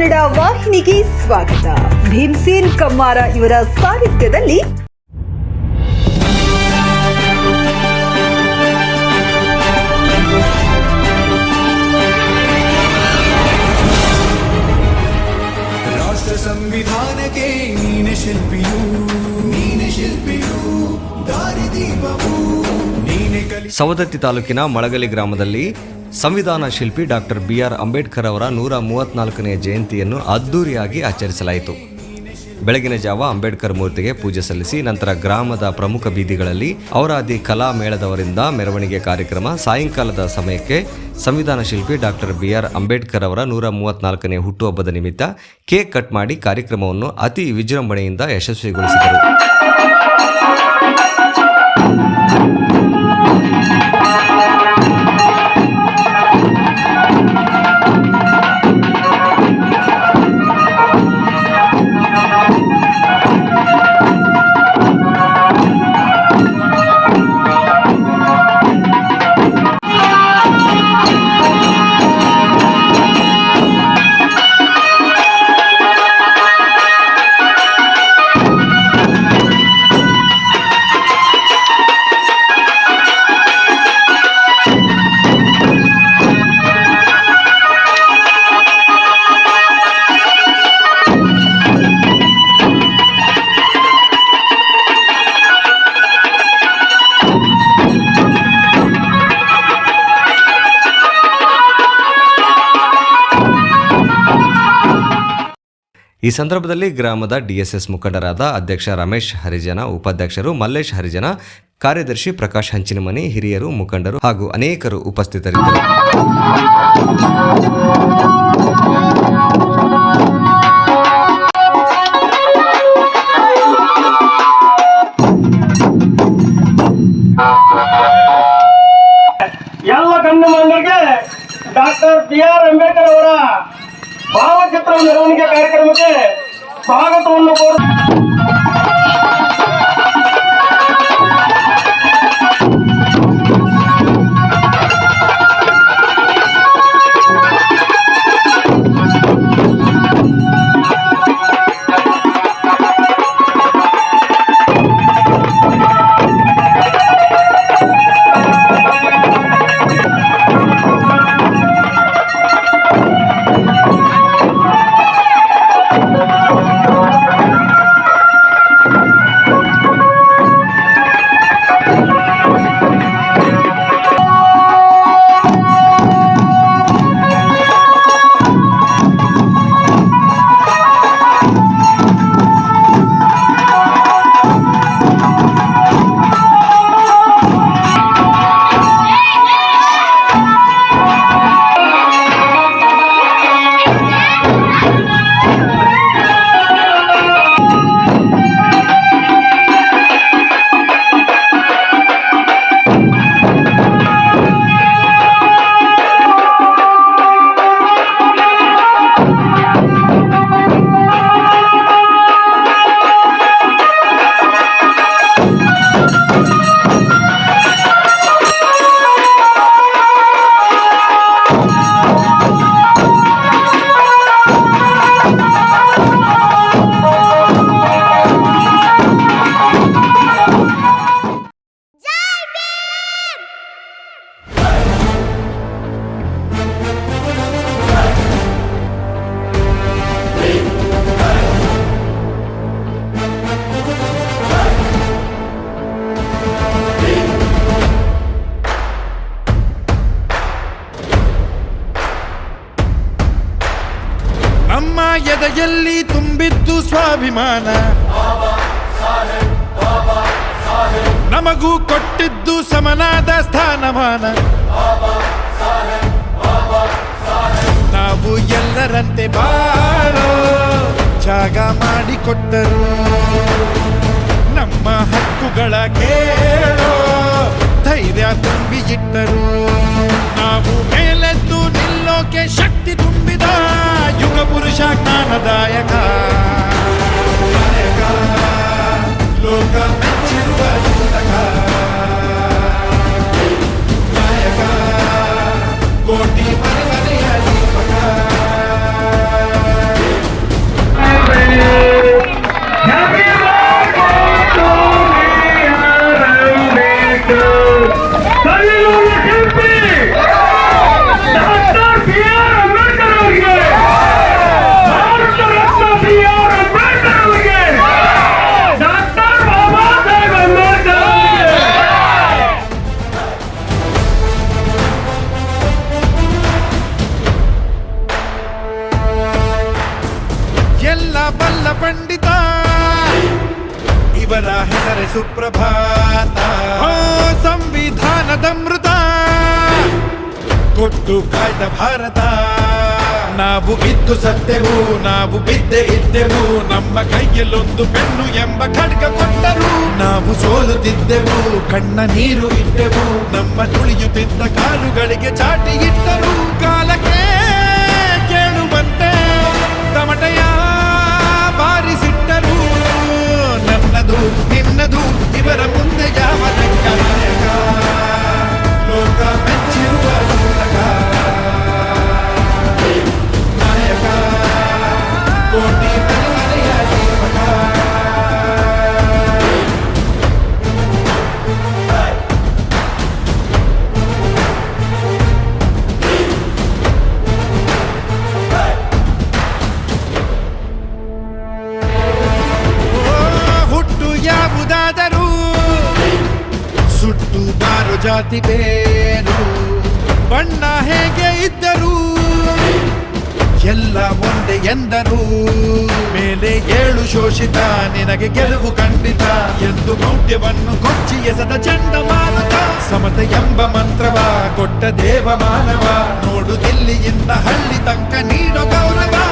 ಕನ್ನಡ ವಾಹಿನಿಗೆ ಸ್ವಾಗತ. ಭೀಮಸೇನ್ ಕಮ್ಮಾರ ಇವರ ಸಾಹಿತ್ಯದಲ್ಲಿ ರಾಷ್ಟ್ರ ಸಂವಿಧಾನಕ್ಕೆ ನೀನೆ ಶಿಲ್ಪಿಯು ನೀನೆ ಶಿಲ್ಪಿಯು ದಾರಿದೀಪವು ನೀನೆ ಕಲಿ ಸವದತ್ತಿ ತಾಲೂಕಿನ ಮಳಗಲಿ ಗ್ರಾಮದಲ್ಲಿ ಸಂವಿಧಾನ ಶಿಲ್ಪಿ ಡಾಕ್ಟರ್ ಬಿ ಆರ್ ಅಂಬೇಡ್ಕರ್ ಅವರ ನೂರ ಮೂವತ್ನಾಲ್ಕನೆಯ ಜಯಂತಿಯನ್ನು ಅದ್ದೂರಿಯಾಗಿ ಆಚರಿಸಲಾಯಿತು. ಬೆಳಗಿನ ಜಾವ ಅಂಬೇಡ್ಕರ್ ಮೂರ್ತಿಗೆ ಪೂಜೆ ಸಲ್ಲಿಸಿ ನಂತರ ಗ್ರಾಮದ ಪ್ರಮುಖ ಬೀದಿಗಳಲ್ಲಿ ಔರಾದಿ ಕಲಾ ಮೇಳದವರಿಂದ ಮೆರವಣಿಗೆ ಕಾರ್ಯಕ್ರಮ ಸಾಯಂಕಾಲದ ಸಮಯಕ್ಕೆ ಸಂವಿಧಾನ ಶಿಲ್ಪಿ ಡಾಕ್ಟರ್ ಬಿ ಆರ್ ಅಂಬೇಡ್ಕರ್ ಅವರ ನೂರ ಮೂವತ್ನಾಲ್ಕನೇ ಹುಟ್ಟುಹಬ್ಬದ ನಿಮಿತ್ತ ಕೇಕ್ ಕಟ್ ಮಾಡಿ ಕಾರ್ಯಕ್ರಮವನ್ನು ಅತಿ ವಿಜೃಂಭಣೆಯಿಂದ ಯಶಸ್ವಿಗೊಳಿಸಿದರು. ಈ ಸಂದರ್ಭದಲ್ಲಿ ಗ್ರಾಮದ ಡಿಎಸ್ಎಸ್ ಮುಖಂಡರಾದ ಅಧ್ಯಕ್ಷ ರಮೇಶ್ ಹರಿಜನ, ಉಪಾಧ್ಯಕ್ಷರು ಮಲ್ಲೇಶ್ ಹರಿಜನ, ಕಾರ್ಯದರ್ಶಿ ಪ್ರಕಾಶ್ ಹಂಚಿನಮನಿ, ಹಿರಿಯರು, ಮುಖಂಡರು ಹಾಗೂ ಅನೇಕರು ಉಪಸ್ಥಿತರಿದ್ದರು. ಎಲ್ಲ ಮಾನ್ಯರಿಗೆ ಡಾಕ್ಟರ್ ಬಿ ಆರ್ ಅಂಬೇಡ್ಕರ್ ಅವರ ಭಾವಚಿತ್ರ ಮೆರವಣಿಗೆ ಕಾರ್ಯಕ್ರಮಕ್ಕೆ ಸ್ವಾಗತವನ್ನು ಕೋರು ನಮ್ಮ ಎದೆಯಲ್ಲಿ ತುಂಬಿದ್ದು ಸ್ವಾಭಿಮಾನ. ನಮಗೂ ಕೊಟ್ಟಿದ್ದು ಸಮನಾದ ಸ್ಥಾನಮಾನ. ನಾವು ಎಲ್ಲರಂತೆ ಬಾಳೋ ಜಾಗ ಮಾಡಿಕೊಟ್ಟರು. ನಮ್ಮ ಹಕ್ಕುಗಳ ಕೇಳೋ ಧೈರ್ಯ ತುಂಬಿ ಇಟ್ಟರು ನಾವು ಮೇಲೆದ್ದು ನಿಲ್ಲೋಕೆ ಶಕ್ತಿ ತುಂಬಿದ लोकपुरुष ज्ञानदायक लोक ಇವರ ಸುಪ್ರಭಾತ. ಓ ಸಂವಿಧಾನದ ಮೃತ. ಕೊಟ್ಟು ಕಾಯ್ದ ಭಾರತ. ನಾವು ಬಿದ್ದು ಸತ್ತೆವು, ನಾವು ಬಿದ್ದೆ ಇದ್ದೆವು. ನಮ್ಮ ಕೈಯಲ್ಲೊಂದು ಬೆನ್ನು ಎಂಬ ಖಡ್ಗ ಕೊಟ್ಟರು. ನಾವು ಸೋಲುತ್ತಿದ್ದೆವು, ಕಣ್ಣ ನೀರು ಇಟ್ಟೆವು. ನಮ್ಮ ತುಳಿಯುತ್ತಿದ್ದ ಕಾಲುಗಳಿಗೆ ಚಾಟಿ ಇಟ್ಟರು. ಕಾಲಕ್ಕೆ ಬೇರು ಬಣ್ಣ ಹೇಗೆ ಇದ್ದರು ಎಲ್ಲ ಒಂದೇ ಎಂದರು ಮೇಲೆ ಏಳು ಶೋಷಿತ, ನಿನಗೆ ಗೆಲುವು ಖಂಡಿತ. ಎಂದು ಮೌಢ್ಯವನ್ನು ಕೊಚ್ಚಿ ಎಸದ ಚಂಡಮಾರುತ. ಸಮತ ಎಂಬ ಮಂತ್ರವ, ಕೊಟ್ಟ ದೇವ ಮಾನವ ನೋಡು, ದಿಲ್ಲಿಯಿಂದ ಹಳ್ಳಿ ತಂಕ ನೀಡೋ ಗೌರವ.